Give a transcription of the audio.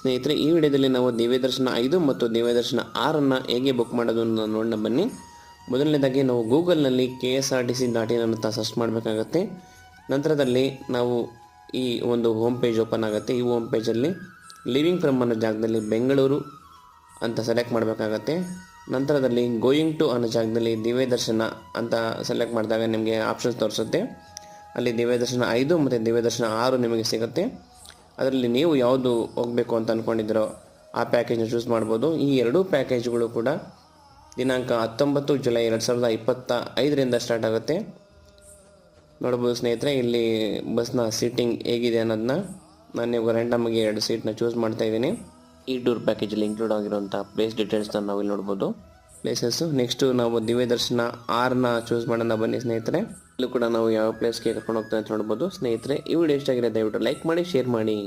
ಸ್ನೇಹಿತರೆ, ಈ ವಿಡಿಯೋದಲ್ಲಿ ನಾವು ದಿವ್ಯ ದರ್ಶನ ಐದು ಮತ್ತು ದಿವ್ಯ ದರ್ಶನ ಆರನ್ನು ಹೇಗೆ ಬುಕ್ ಮಾಡೋದು ನೋಡೋಣ ಬನ್ನಿ. ಮೊದಲನೇದಾಗಿ ನಾವು ಗೂಗಲ್ನಲ್ಲಿ K S R T C dot ಅಂತ ಸರ್ಚ್ ಮಾಡಬೇಕಾಗತ್ತೆ. ನಂತರದಲ್ಲಿ ನಾವು ಈ ಒಂದು ಹೋಮ್ ಪೇಜ್ ಓಪನ್ ಆಗುತ್ತೆ. ಈ ಹೋಮ್ ಪೇಜಲ್ಲಿ ಲಿವಿಂಗ್ ಫ್ರಮ್ ಅನ್ನೋ ಜಾಗದಲ್ಲಿ ಬೆಂಗಳೂರು ಅಂತ ಸೆಲೆಕ್ಟ್ ಮಾಡಬೇಕಾಗತ್ತೆ. ನಂತರದಲ್ಲಿ ಗೋಯಿಂಗ್ ಟು ಅನ್ನೋ ಜಾಗದಲ್ಲಿ ದಿವ್ಯ ದರ್ಶನ ಅಂತ ಸೆಲೆಕ್ಟ್ ಮಾಡಿದಾಗ ನಿಮಗೆ ಆಪ್ಷನ್ಸ್ ತೋರಿಸುತ್ತೆ. ಅಲ್ಲಿ ದಿವ್ಯ ದರ್ಶನ ಐದು ಮತ್ತು ದಿವ್ಯ ದರ್ಶನ ಆರು ನಿಮಗೆ ಸಿಗುತ್ತೆ. ಅದರಲ್ಲಿ ನೀವು ಯಾವುದು ಹೋಗಬೇಕು ಅಂತ ಅಂದ್ಕೊಂಡಿದ್ದೀರೋ ಆ ಪ್ಯಾಕೇಜ್ನ ಚೂಸ್ ಮಾಡ್ಬೋದು. ಈ ಎರಡೂ ಪ್ಯಾಕೇಜ್ಗಳು ಕೂಡ ದಿನಾಂಕ ಹತ್ತೊಂಬತ್ತು ಜುಲೈ ಎರಡು ಸಾವಿರದ ಇಪ್ಪತ್ತ ಐದರಿಂದ ಸ್ಟಾರ್ಟ್ ಆಗುತ್ತೆ. ನೋಡ್ಬೋದು ಸ್ನೇಹಿತರೆ, ಇಲ್ಲಿ ಬಸ್ನ ಸೀಟಿಂಗ್ ಹೇಗಿದೆ ಅನ್ನೋದನ್ನ ನಾನು ನೀವು ರ್ಯಾಂಡಮ್ಗೆ ಎರಡು ಸೀಟ್ನ ಚೂಸ್ ಮಾಡ್ತಾ ಇದ್ದೀನಿ. ಈ ಟೂರ್ ಪ್ಯಾಕೇಜಲ್ಲಿ ಇನ್ಕ್ಲೂಡ್ ಆಗಿರುವಂಥ ಪ್ಲೇಸ್ ಡೀಟೇಲ್ಸ್ನ ನಾವು ಇಲ್ಲಿ ನೋಡ್ಬೋದು. ಪ್ಲೇಸಸ್ಸು ನೆಕ್ಸ್ಟು ನಾವು ದಿವ್ಯ ದರ್ಶನ ಆರ್ನ ಚೂಸ್ ಮಾಡೋಣ ಬನ್ನಿ ಸ್ನೇಹಿತರೆ. ಇಲ್ಲೂ ಕೂಡ ನಾವು ಯಾವ ಪ್ಲೇಸ್ಗೆ ಕರ್ಕೊಂಡು ಹೋಗ್ತಾ ಅಂತ ನೋಡ್ಬೋದು. ಸ್ನೇಹಿತರೆ, ಈ ವಿಡಿಯೋ ಇಷ್ಟ ದಯವಿಟ್ಟು ಲೈಕ್ ಮಾಡಿ ಶೇರ್ ಮಾಡಿ.